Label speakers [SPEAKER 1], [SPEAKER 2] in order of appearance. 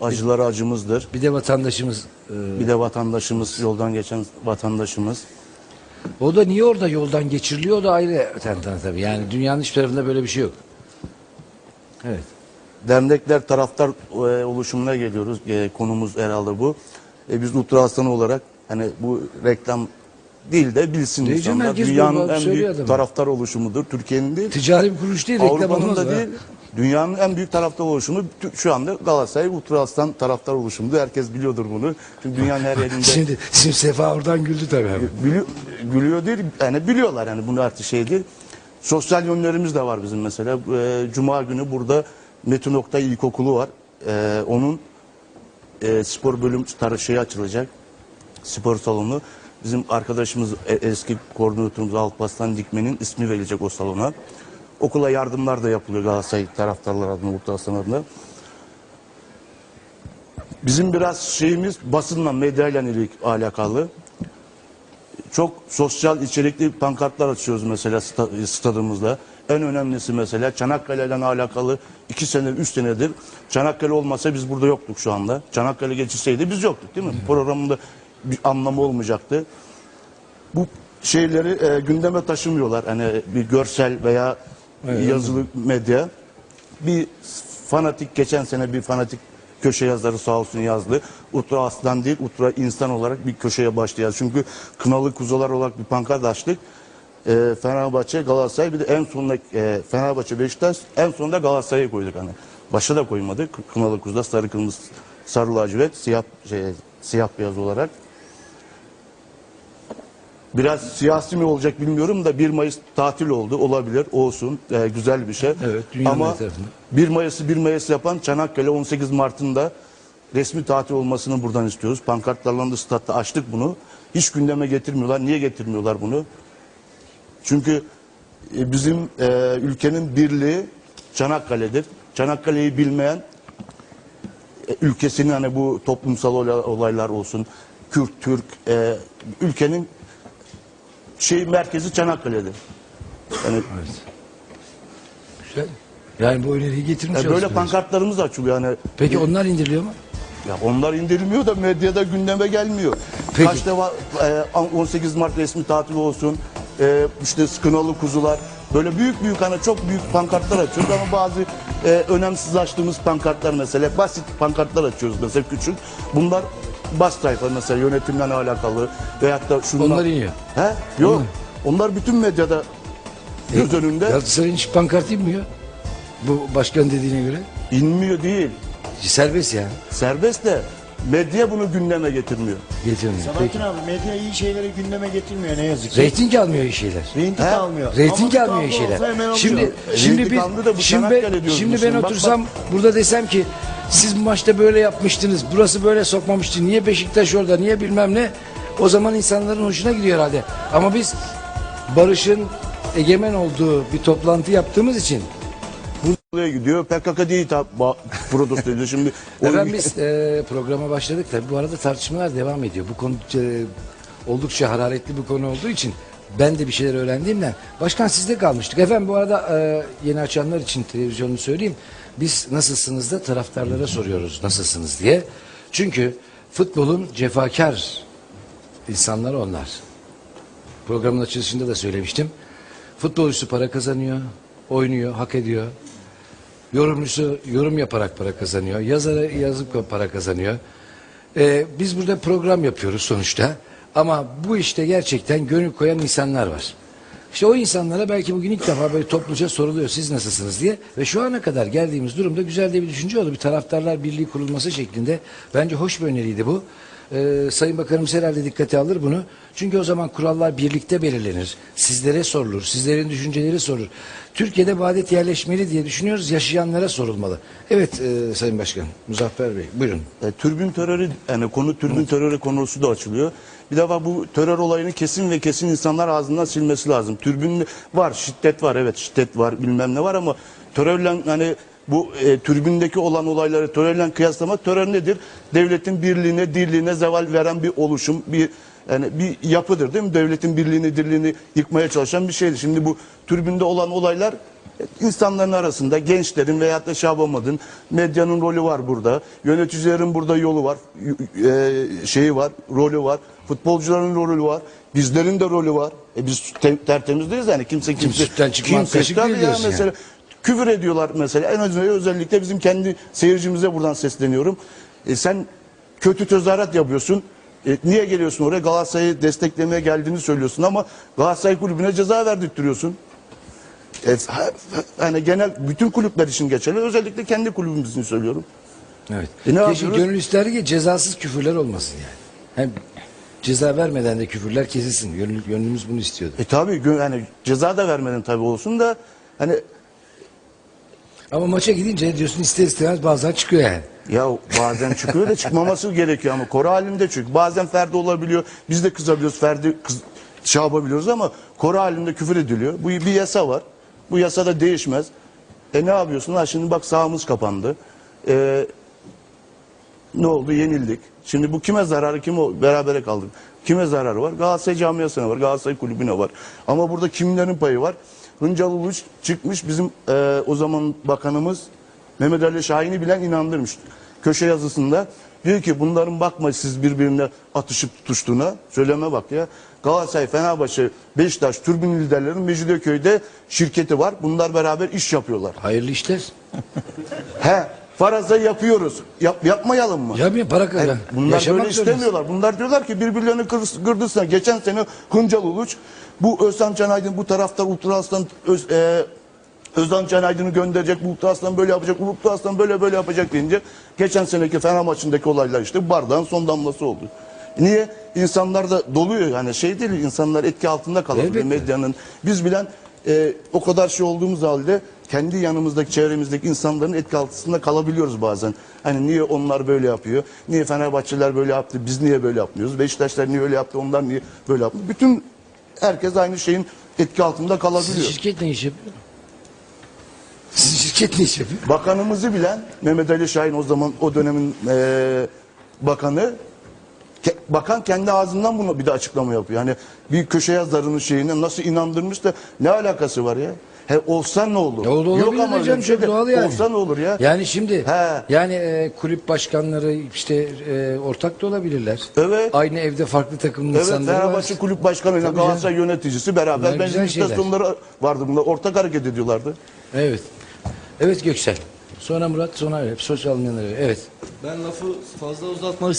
[SPEAKER 1] Acıları acımızdır.
[SPEAKER 2] Bir de vatandaşımız. e,
[SPEAKER 1] Bir de vatandaşımız, yoldan geçen vatandaşımız.
[SPEAKER 2] o da niye orada yoldan geçiriliyor o da ayrı tantana tabii. Yani dünyanın hiçbir tarafında böyle bir şey yok. Evet.
[SPEAKER 1] Dernekler, taraftar e, oluşumuna geliyoruz. E, konumuz herhalde bu. E, biz Ultra Aslanı olarak hani bu reklam değil de bilsin
[SPEAKER 2] canım,
[SPEAKER 1] insanlar.
[SPEAKER 2] herkes
[SPEAKER 1] Dünyanın en
[SPEAKER 2] söylüyor
[SPEAKER 1] büyük
[SPEAKER 2] adam.
[SPEAKER 1] taraftar oluşumudur. Türkiye'nin değil.
[SPEAKER 2] Ticari bir kuruluş değil, reklam
[SPEAKER 1] Avrupa'nın da değil. Dünyanın en büyük taraftar oluşumu şu anda Galatasaray Ultra Aslan taraftar oluşumudur. Herkes biliyordur bunu. Çünkü dünyanın her yerinde
[SPEAKER 2] Şimdi, şimdi Sefa oradan güldü tabii.
[SPEAKER 1] Bili- gülüyor değil. Yani biliyorlar yani bunu artık şey değil. Sosyal yönlerimiz de var bizim mesela. Ee, Cuma günü burada Metin Oktay İlkokulu var. Ee, onun e, spor bölüm tar- şeyi açılacak. Spor salonu. Bizim arkadaşımız e- eski koordinatörümüz Alparslan Dikmen'in ismi verilecek o salona. Okula yardımlar da yapılıyor Galatasaray taraftarlar adına, Ultra Aslan adına. Bizim biraz şeyimiz basınla, medyayla alakalı. Çok sosyal içerikli pankartlar açıyoruz mesela sta- stadımızda. En önemlisi mesela Çanakkale ile alakalı iki sene, üç senedir Çanakkale olmasa biz burada yoktuk şu anda. Çanakkale geçilseydi biz yoktuk değil mi? Programında bir anlamı olmayacaktı. Bu şeyleri e, gündeme taşımıyorlar. Hani bir görsel veya yazılı medya. Bir fanatik geçen sene bir fanatik köşe yazarı sağ olsun yazdı. Ultra aslan değil, ultra insan olarak bir köşeye başlayacağız. Çünkü kınalı kuzular olarak bir pankart açtık. E, Fenerbahçe, Galatasaray bir de en sonunda e, Fenerbahçe, Beşiktaş en sonunda Galatasaray'ı koyduk hani. Başa da koymadık. Kınalı kuzuda sarı kırmızı sarı lacivert siyah şey, siyah beyaz olarak. Biraz siyasi mi olacak bilmiyorum da 1 Mayıs tatil oldu. Olabilir, olsun. Ee, güzel bir şey.
[SPEAKER 2] Evet, dünyanın
[SPEAKER 1] Ama
[SPEAKER 2] her tarafında.
[SPEAKER 1] 1 Mayıs'ı 1 Mayıs yapan Çanakkale 18 Mart'ın da resmi tatil olmasını buradan istiyoruz. Pankartlarla da statta açtık bunu. Hiç gündeme getirmiyorlar. Niye getirmiyorlar bunu? Çünkü e, bizim e, ülkenin birliği Çanakkale'dir. Çanakkale'yi bilmeyen e, ülkesinin hani bu toplumsal olay- olaylar olsun, Kürt, Türk, e, ülkenin şey merkezi Çanakkale'dir. Yani
[SPEAKER 2] Güzel. Yani bu öneriyi getirmiş
[SPEAKER 1] e, böyle pankartlarımız da açılıyor. Yani
[SPEAKER 2] Peki onlar indiriliyor mu?
[SPEAKER 1] ya onlar indirilmiyor da medyada gündeme gelmiyor.
[SPEAKER 2] Peki.
[SPEAKER 1] Kaç defa e, 18 Mart resmi tatil olsun, e, işte sıkınalı kuzular, böyle büyük büyük hani çok büyük pankartlar açıyoruz ama bazı e, önemsiz açtığımız pankartlar mesela basit pankartlar açıyoruz mesela küçük. Bunlar bas sayfa mesela yönetimle alakalı veyahut da şunlar.
[SPEAKER 2] Onlar iniyor.
[SPEAKER 1] He? Yok. Onlar bütün medyada göz önünde
[SPEAKER 2] Galatasaray'ın hiç pankart inmiyor. Bu başkan dediğine göre.
[SPEAKER 1] inmiyor değil.
[SPEAKER 2] Serbest yani.
[SPEAKER 1] Serbest de medya bunu gündeme getirmiyor.
[SPEAKER 2] Getirmiyor. Peki.
[SPEAKER 3] Sabahattin abi medya iyi şeyleri gündeme getirmiyor ne yazık ki.
[SPEAKER 2] Reyting almıyor iyi şeyler.
[SPEAKER 3] Reyting
[SPEAKER 1] He?
[SPEAKER 3] almıyor.
[SPEAKER 2] Reyting
[SPEAKER 3] Ama
[SPEAKER 2] almıyor iyi şeyler. Şimdi şimdi bir şimdi, ben, şimdi ben
[SPEAKER 1] şimdi. Bak,
[SPEAKER 2] otursam burada desem ki siz bu maçta böyle yapmıştınız. Burası böyle sokmamıştı. Niye Beşiktaş orada? Niye bilmem ne? O zaman insanların hoşuna gidiyor herhalde. Ama biz Barış'ın egemen olduğu bir toplantı yaptığımız için
[SPEAKER 1] Buraya gidiyor. PKK değil protesto ediyor. Şimdi
[SPEAKER 2] Efendim biz e, programa başladık tabii. Bu arada tartışmalar devam ediyor. Bu konu e, oldukça hararetli bir konu olduğu için ben de bir şeyler öğrendiğimden. Başkan sizde kalmıştık. Efendim bu arada e, yeni açanlar için televizyonunu söyleyeyim. Biz nasılsınız da taraftarlara soruyoruz nasılsınız diye. Çünkü futbolun cefakar insanları onlar. Programın açılışında da söylemiştim. Futbolcusu para kazanıyor, oynuyor, hak ediyor. Yorumcusu yorum yaparak para kazanıyor. Yazarı yazıp para kazanıyor. Ee, biz burada program yapıyoruz sonuçta. Ama bu işte gerçekten gönül koyan insanlar var. İşte o insanlara belki bugün ilk defa böyle topluca soruluyor siz nasılsınız diye. Ve şu ana kadar geldiğimiz durumda güzel de bir düşünce oldu. Bir taraftarlar birliği kurulması şeklinde. Bence hoş bir öneriydi bu. Ee, Sayın Bakanımız herhalde dikkate alır bunu. Çünkü o zaman kurallar birlikte belirlenir. Sizlere sorulur. Sizlerin düşünceleri sorulur. Türkiye'de bu adet yerleşmeli diye düşünüyoruz. Yaşayanlara sorulmalı. Evet e, Sayın Başkan. Muzaffer Bey buyurun.
[SPEAKER 1] E, türbün terörü yani konu türbün terörü konusu da açılıyor. Bir defa bu terör olayını kesin ve kesin insanlar ağzından silmesi lazım. Türbün var, şiddet var, evet şiddet var, bilmem ne var ama terörle hani bu e, türbündeki olan olayları terörle kıyaslama terör nedir? Devletin birliğine, dirliğine zeval veren bir oluşum, bir yani bir yapıdır değil mi? Devletin birliğini, dirliğini yıkmaya çalışan bir şeydir. Şimdi bu türbünde olan olaylar insanların arasında gençlerin veyahut da Şabamad'ın medyanın rolü var burada. Yöneticilerin burada yolu var. e, şeyi var, rolü var. Futbolcuların rolü var. Bizlerin de rolü var. E biz te- tertemiz değiliz yani. Kimse kimse
[SPEAKER 2] sütten çıkmaz kaşık
[SPEAKER 1] tabii
[SPEAKER 2] değil
[SPEAKER 1] ya
[SPEAKER 2] diyorsun yani.
[SPEAKER 1] mesela küfür ediyorlar mesela. En azından özellikle bizim kendi seyircimize buradan sesleniyorum. E sen kötü tezahürat yapıyorsun. E, niye geliyorsun oraya? Galatasaray'ı desteklemeye geldiğini söylüyorsun ama Galatasaray kulübüne ceza verdirtiyorsun. E, hani genel bütün kulüpler için geçerli. Özellikle kendi kulübümüz için söylüyorum.
[SPEAKER 2] Evet.
[SPEAKER 1] E ne
[SPEAKER 2] Keşke gönül isterdi ki cezasız küfürler olmasın yani. Hem ceza vermeden de küfürler kesilsin. Gönül, gönlümüz bunu istiyordu.
[SPEAKER 1] E tabii gö- hani ceza da vermeden tabii olsun da hani
[SPEAKER 2] Ama maça gidince diyorsun ister istemez bazen çıkıyor yani.
[SPEAKER 1] Ya bazen çıkıyor da çıkmaması gerekiyor ama koru halinde çünkü. Bazen Ferdi olabiliyor. Biz de kızabiliyoruz. Ferdi kız, şey yapabiliyoruz ama koru halinde küfür ediliyor. Bu bir yasa var. Bu yasa da değişmez. E ne yapıyorsun? Ha şimdi bak sahamız kapandı. E, ne oldu? Yenildik. Şimdi bu kime zararı? Kim o? Berabere kaldık. Kime zararı var? Galatasaray camiasına var. Galatasaray kulübüne var. Ama burada kimlerin payı var? Hıncal Uluç çıkmış bizim e, o zaman bakanımız Mehmet Ali Şahin'i bilen inandırmış. Köşe yazısında diyor ki bunların bakma siz birbirine atışıp tutuştuğuna. Söyleme bak ya. Galatasaray, Fenerbahçe, Beşiktaş, Türbin liderlerin Mecidiyeköy'de şirketi var. Bunlar beraber iş yapıyorlar.
[SPEAKER 2] Hayırlı işler.
[SPEAKER 1] He, faraza yapıyoruz. Yap, yapmayalım mı?
[SPEAKER 2] Yapmayın para kazan.
[SPEAKER 1] Evet, bunlar böyle istemiyorlar. Bunlar diyorlar ki birbirlerini kır. Geçen sene Hıncal Uluç, bu Özcan Canaydın, bu taraftar Ultra Aslan, Öz, e, Özcan Canaydın'ı gönderecek, bu Ultra Aslan böyle yapacak, Ultra Aslan böyle böyle yapacak deyince geçen seneki Fener maçındaki olaylar işte bardağın son damlası oldu. Niye? İnsanlar da doluyor yani şey değil insanlar etki altında kalabiliyor
[SPEAKER 2] Elbette.
[SPEAKER 1] medyanın. Biz bilen e, o kadar şey olduğumuz halde kendi yanımızdaki çevremizdeki insanların etki altında kalabiliyoruz bazen. Hani niye onlar böyle yapıyor? Niye Fenerbahçeliler böyle yaptı? Biz niye böyle yapmıyoruz? Beşiktaşlar niye öyle yaptı? Onlar niye böyle yaptı? Bütün herkes aynı şeyin etki altında
[SPEAKER 2] Sizin
[SPEAKER 1] kalabiliyor.
[SPEAKER 2] şirket ne iş yapıyor? Sizin şirket ne iş yapıyor?
[SPEAKER 1] Bakanımızı bilen Mehmet Ali Şahin o zaman o dönemin e, bakanı bakan kendi ağzından bunu bir de açıklama yapıyor. Yani bir köşe yazarının şeyine nasıl inandırmış da ne alakası var ya? He, olsa ne olur?
[SPEAKER 2] Da
[SPEAKER 1] Yok ama öyle
[SPEAKER 2] canım,
[SPEAKER 1] bir şey
[SPEAKER 2] çok
[SPEAKER 1] de
[SPEAKER 2] doğal yani.
[SPEAKER 1] Olsa ne olur ya?
[SPEAKER 2] Yani şimdi
[SPEAKER 1] He.
[SPEAKER 2] yani e, kulüp başkanları işte e, ortak da olabilirler.
[SPEAKER 1] Evet.
[SPEAKER 2] Aynı evde farklı takımın
[SPEAKER 1] Evet
[SPEAKER 2] insanları
[SPEAKER 1] Fenerbahçe
[SPEAKER 2] var.
[SPEAKER 1] Kulüp Başkanı ile Galatasaray yöneticisi beraber benzin istasyonları vardı bunlar. Ortak hareket ediyorlardı.
[SPEAKER 2] Evet. Evet Göksel. Sonra Murat, sonra Alep. Sosyal medyaları. Evet.
[SPEAKER 4] Ben lafı fazla uzatmak